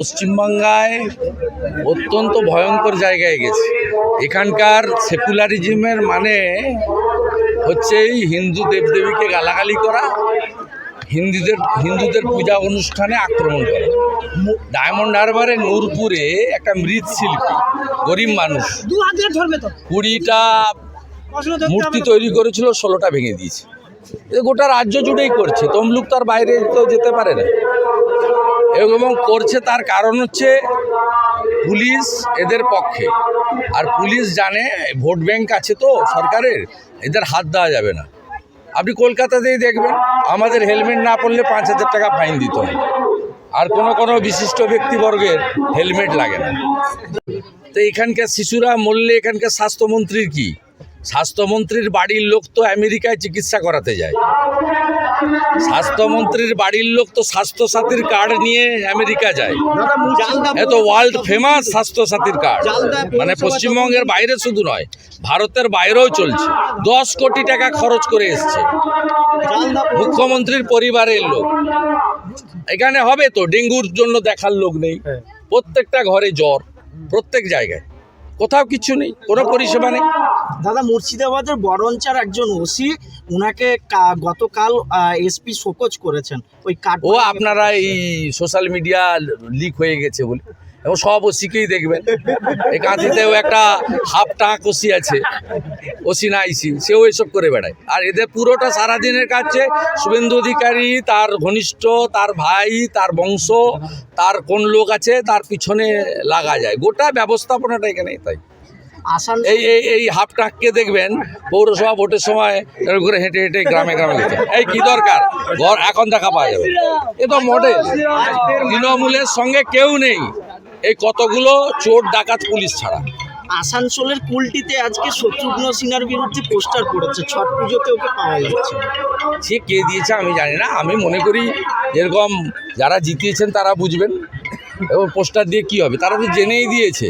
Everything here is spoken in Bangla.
পশ্চিমবাংলায় অত্যন্ত ভয়ঙ্কর জায়গায় গেছে। এখানকার সেকুলারিজমের মানে হচ্ছে এই হিন্দু দেবদেবীকে গালাগালি করা হিন্দুদের হিন্দুদের পূজা অনুষ্ঠানে আক্রমণ করা। ডায়মন্ড হারবারে নূরপুরে একটা মৃৎশিল্পী গরিব মানুষ। কুড়িটা মূর্তি তৈরি করেছিল ষোলোটা ভেঙে দিয়েছে। গোটা রাজ্য জুড়েই করছে। তমলুক তার বাইরে তো যেতে পারে না। এবং করছে তার কারণ হচ্ছে পুলিশ এদের পক্ষে। আর পুলিশ জানে, ভোট ব্যাংক আছে তো সরকারের, এদের হাত দেওয়া যাবে না। আপনি কলকাতাতেই দেখবেন, আমাদের হেলমেট না পরলে পাঁচ হাজার টাকা ফাইন দিতে হয়। আর কোনো কোনো বিশিষ্ট ব্যক্তিবর্গের হেলমেট লাগে না। তো এখানকার শিশুরা মরলে এখানকার স্বাস্থ্যমন্ত্রীর কি? স্বাস্থ্যমন্ত্রীর বাড়ির লোক তো আমেরিকায় চিকিৎসা করাতে যায়। স্বাস্থ্যমন্ত্রীর বাড়ির লোক তো স্বাস্থ্যসাথীর কার্ড নিয়ে আমেরিকা যায়। এত ওয়ার্ল্ড ফেমাস স্বাস্থ্যসাথীর কার্ড। মানে পশ্চিমবঙ্গের বাইরে শুধু নয় ভারতের বাইরেও চলছে। দশ কোটি টাকা খরচ করে এসছে। মুখ্যমন্ত্রীর পরিবারের লোক। এখানে হবে তো ডেঙ্গুর জন্য দেখার লোক নেই। প্রত্যেকটা ঘরে জ্বর প্রত্যেক জায়গায়। কোথাও কিছু নেই কোনো পরিষেবা নেই। দাদা মুর্শিদাবাদের বরঞ্চার একজন ওসি উনাকে কা- গতকাল এসপি শোকজ করেছেন। ওই কাঠ ও আপনারা এই সোশ্যাল মিডিয়া লিক হয়ে গেছে বলে। এবং সব ওসিকেই দেখবেন। এই কাঁথিতেও একটা হাফ টাক ওসি আছে। ওসি না আইসি সেও এসব করে বেড়ায়। আর এদের পুরোটা সারাদিনের কাছে শুভেন্দু অধিকারী তার ঘনিষ্ঠ তার ভাই তার বংশ তার কোন লোক আছে তার পিছনে লাগা যায়। গোটা ব্যবস্থাপনাটা এখানে তাই। এই এই এই হাফ টাককে দেখবেন পৌরসভা ভোটের সময় এরকম করে হেঁটে হেঁটে গ্রামে গ্রামে গেছে এই কি দরকার? ঘর এখন দেখা পাওয়া যাবে। এ তো মডেল। তৃণমূলের সঙ্গে কেউ নেই। এই কতগুলো চোর ডাকাত পুলিশ ছাড়া। আসানসোলের কুলটিতে আজকে শত্রুঘ্ন সিনহার বিরুদ্ধে পোস্টার পড়েছে। ছট পুজোতে ওকে পাওয়া যাচ্ছে সে কে দিয়েছে আমি জানি না। আমি মনে করি যেরকম যারা জিতিয়েছেন তারা বুঝবেন। এবং পোস্টার দিয়ে কি হবে? তারা তো জেনেই দিয়েছে।